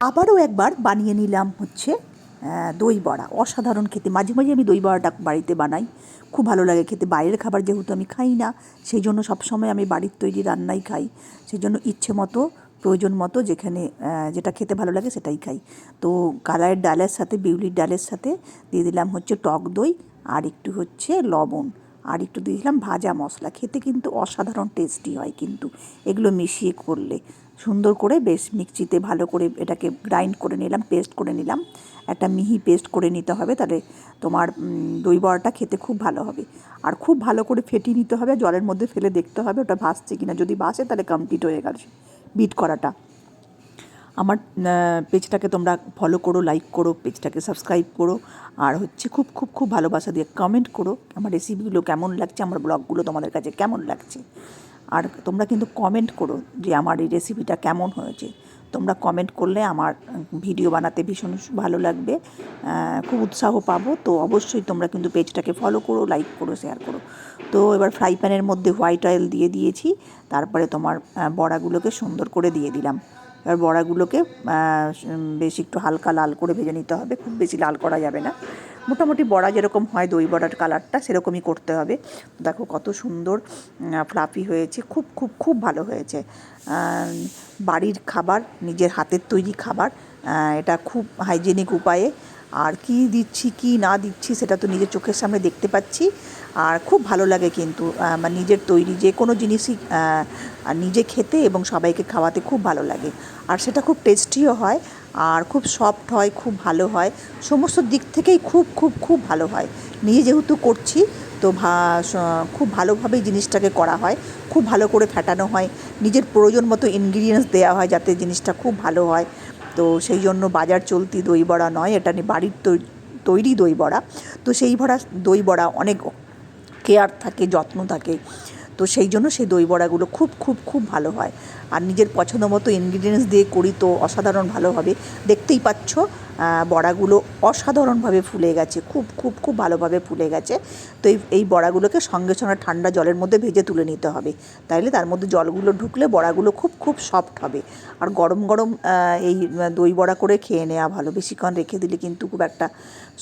আবারও একবার বানিয়ে নিলাম হচ্ছে দই বড়া। অসাধারণ খেতে। মাঝে মাঝে আমি দই বড়াটা বাড়িতে বানাই। খুব ভালো লাগে খেতে। বাইরের খাবার যেহেতু আমি খাই না, সেই জন্য সবসময় আমি বাড়ির তৈরি রান্নাই খাই। সেই জন্য ইচ্ছে মতো, প্রয়োজন মতো যেখানে যেটা খেতে ভালো লাগে সেটাই খাই। তো কালারের ডালের সাথে, বিউলির ডালের সাথে দিয়ে দিলাম হচ্ছে টক দই আর একটু হচ্ছে লবণ। আর একটু দিয়ে দিলাম ভাজা মশলা। খেতে কিন্তু অসাধারণ টেস্টি হয় কিন্তু। এগুলো মিশিয়ে করলে। সুন্দর করে বেশ মিক্সিতে ভালো করে এটাকে গ্রাইন্ড করে নিলাম, পেস্ট করে নিলাম। একটা মিহি পেস্ট করে নিতে হবে, তাহলে তোমার দই বড়াটা খেতে খুব ভালো হবে। আর খুব ভালো করে ফেটিয়ে নিতে হবে, জলের মধ্যে ফেলে দেখতে হবে ওটা ভাসছে কিনা। যদি ভাসে তাহলে কমপ্লিট হয়ে গেল বিট করাটা। আমার পেজটাকে তোমরা ফলো করো লাইক করো, পেজটাকে সাবস্ক্রাইব করো। আর হচ্ছে খুব খুব খুব ভালোবাসা দিয়ে কমেন্ট করো, আমার রেসিপিগুলো কেমন লাগছে, আমার ব্লগগুলো তোমাদের কাছে কেমন লাগছে। আর তোমরা কিন্তু কমেন্ট করো যে আমার এই রেসিপিটা কেমন হয়েছে। তোমরা কমেন্ট করলে আমার ভিডিও বানাতে ভীষণ ভালো লাগবে। খুব উৎসাহ পাবো। তো অবশ্যই তোমরা কিন্তু পেজটাকে ফলো করো লাইক করো শেয়ার করো। তো এবার ফ্রাই প্যানের মধ্যে হোয়াইট অয়েল দিয়ে দিয়েছি। তারপরে তোমার বড়াগুলোকে সুন্দর করে দিয়ে দিলাম। এবার বড়াগুলোকে বেশ একটু হালকা লাল করে ভেজে নিতে হবে। খুব বেশি লাল করা যাবে না। মোটামুটি বড়া যেরকম হয়, দই বড়ার কালারটা সেরকমই করতে হবে। দেখো কত সুন্দর ফ্লাফি হয়েছে, খুব খুব খুব ভালো হয়েছে। বাড়ির খাবার, নিজের হাতের তৈরি খাবার এটা খুব হাইজেনিক উপায়ে। আর কি দিচ্ছি, কি না দিচ্ছি, সেটা তো নিজের চোখের সামনে দেখতে পাচ্ছি। আর খুব ভালো লাগে কিন্তু আমার নিজের তৈরি যে কোনো জিনিসই নিজে খেতে এবং সবাইকে খাওয়াতে খুব ভালো লাগে। আর সেটা খুব টেস্টিও হয় আর খুব সফট হয়, খুব ভালো হয়। সমস্ত দিক থেকেই খুব খুব খুব ভালো হয়। নিজে যেহেতু করছি, তো খুব ভালোভাবেই জিনিসটাকে করা হয়। খুব ভালো করে ফেটানো হয়। নিজের প্রয়োজন মতো ইনগ্রিডিয়েন্টস দেওয়া হয় যাতে জিনিসটা খুব ভালো হয়। তো সেই জন্য বাজার চলতি দই বড়া নয়, এটা নি- বাড়ির তৈরি দই বড়া। তো সেই ভরা, দই বড়া অনেক কেয়ার থাকে, যত্ন থাকে। তো সেই জন্য সেই দই বড়াগুলো খুব খুব খুব ভালো হয়। আর নিজের পছন্দ মতো ইনগ্রিডিয়েন্টস দিয়ে করি তো অসাধারণ ভালো হবে। দেখতেই পাচ্ছ বড়াগুলো অসাধারণভাবে ফুলে গেছে, খুব খুব খুব ভালোভাবে ফুলে গেছে। তো এই এই বড়াগুলোকে সঙ্গে সঙ্গে ঠান্ডা জলের মধ্যে ভেজে তুলে নিতে হবে। তাইলে তার মধ্যে জলগুলো ঢুকলে বড়াগুলো খুব খুব সফট হবে। আর গরম গরম এই দই বড়া করে খেয়ে নেওয়া ভালো। বেশিক্ষণ রেখে দিলে কিন্তু খুব একটা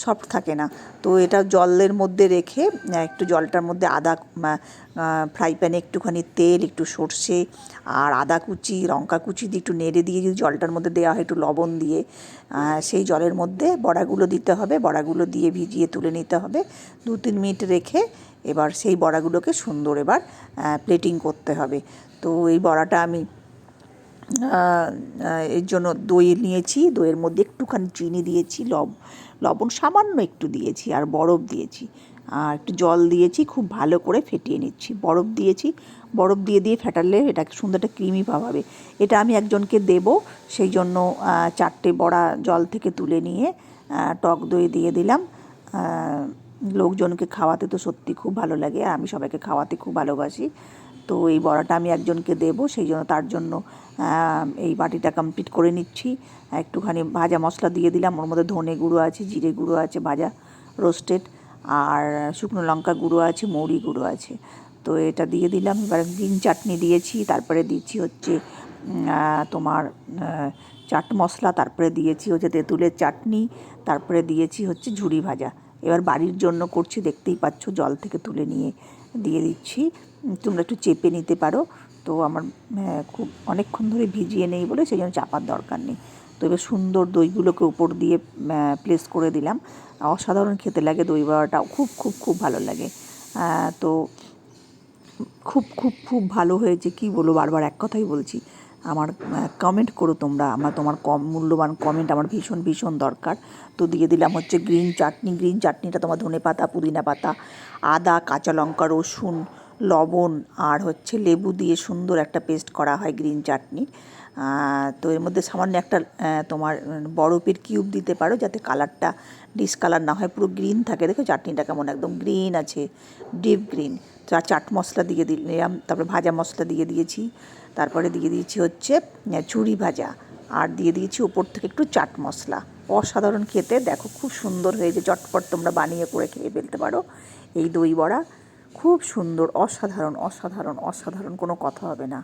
সফট থাকে না। তো এটা জলের মধ্যে রেখে একটু জলটার মধ্যে আদা ফ্রাই প্যানে একটুখানি তেল, একটু সর্ষে আর আদা কুচি, লঙ্কা কুচি দিয়ে একটু নেড়ে দিয়ে যদি জলটার মধ্যে দেওয়া হয় একটু লবণ দিয়ে সেই জলের মধ্যে বড়াগুলো দিতে হবে। বড়াগুলো দিয়ে ভিজিয়ে তুলে নিতে হবে। দু তিন মিনিট রেখে এবার সেই বড়াগুলোকে সুন্দর এবার প্লেটিং করতে হবে। তো এই বড়াটা আমি এর জন্য দই নিয়েছি। দইয়ের মধ্যে একটুখানি চিনি দিয়েছি, লব, লবণ সামান্য একটু দিয়েছি আর বরফ দিয়েছি। আর একটু জল দিয়েছি, খুব ভালো করে ফেটিয়ে নিচ্ছি। বরফ দিয়েছি, বরফ দিয়ে দিয়ে ফেটালে এটা সুন্দর একটা ক্রিমি হবে এটা আমি একজনকে দেব, সেই জন্য চারটে বড়া জল থেকে তুলে নিয়ে টক দই দিয়ে দিলাম। লোকজনকে খাওয়াতে তো সত্যি খুব ভালো লাগে, আর আমি সবাইকে খাওয়াতে খুব ভালোবাসি। তো এই বড়াটা আমি একজনকে দেবো, সেই জন্য তার জন্য এই বাটিটা কমপ্লিট করে নিচ্ছি। একটুখানি ভাজা মশলা দিয়ে দিলাম, ওর মধ্যে ধনে গুঁড়ো আছে, জিরে গুঁড়ো আছে, ভাজা রোস্টেড। আর শুকনো লঙ্কা গুঁড়ো আছে, মৌরি গুঁড়ো আছে। তো এটা দিয়ে দিলাম, এবার গ্রিন চাটনি দিয়েছি, তারপরে দিচ্ছি হচ্ছে তোমার চাট মশলা, তারপরে দিয়েছি হচ্ছে তেঁতুলের চাটনি, তারপরে দিয়েছি হচ্ছে ঝুড়ি ভাজা। এবার বাড়ির জন্য করছি, দেখতেই পাচ্ছ, জল থেকে তুলে নিয়ে দিয়ে দিচ্ছি। তোমরা একটু চেপে নিতে পারো। তো আমার খুব অনেকক্ষণ ধরে ভিজিয়ে নেই বলে, সেই জন্য চাপার দরকার নেই। এবার সুন্দর দইগুলোকে উপর দিয়ে প্লেস করে দিলাম। অসাধারণ খেতে লাগে দই বড়াটাও খুব খুব খুব ভালো লাগে। তো খুব খুব খুব ভালো হয়েছে। কি বলো বারবার এক কথাই বলছি। আমার কমেন্ট করো তোমরা। আমার, তোমার কম, মূল্যবান কমেন্ট আমার ভীষণ ভীষণ দরকার। তো দিয়ে দিলাম হচ্ছে গ্রিন চাটনি গ্রিন চাটনিটা তোমার ধনে পাতা পুদিনা পাতা, আদা, কাঁচা লঙ্কা, রসুন লবণ আর হচ্ছে লেবু দিয়ে সুন্দর একটা পেস্ট করা হয় গ্রিন চাটনি। তো এর মধ্যে সামান্য একটা তোমার বরফের কিউব দিতে পারো যাতে কালারটা ডিসকালার না হয়, পুরো গ্রিন থাকে। দেখো চাটনিটা কেমন একদম গ্রিন আছে, ডিপ গ্রিন। চাট মশলা দিয়ে দিলাম তারপরে ভাজা মশলা দিয়ে দিয়েছি। তারপরে দিয়ে দিয়েছি হচ্ছে চুরি ভাজা। আর দিয়ে দিয়েছি ওপর থেকে একটু চাট মশলা। অসাধারণ খেতে, দেখো খুব সুন্দর হয়েছে চটপট তোমরা বানিয়ে করে খেয়ে ফেলতে পারো। এই দই বড়া। খুব সুন্দর অসাধারণ অসাধারণ অসাধারণ কোনো কথা হবে না।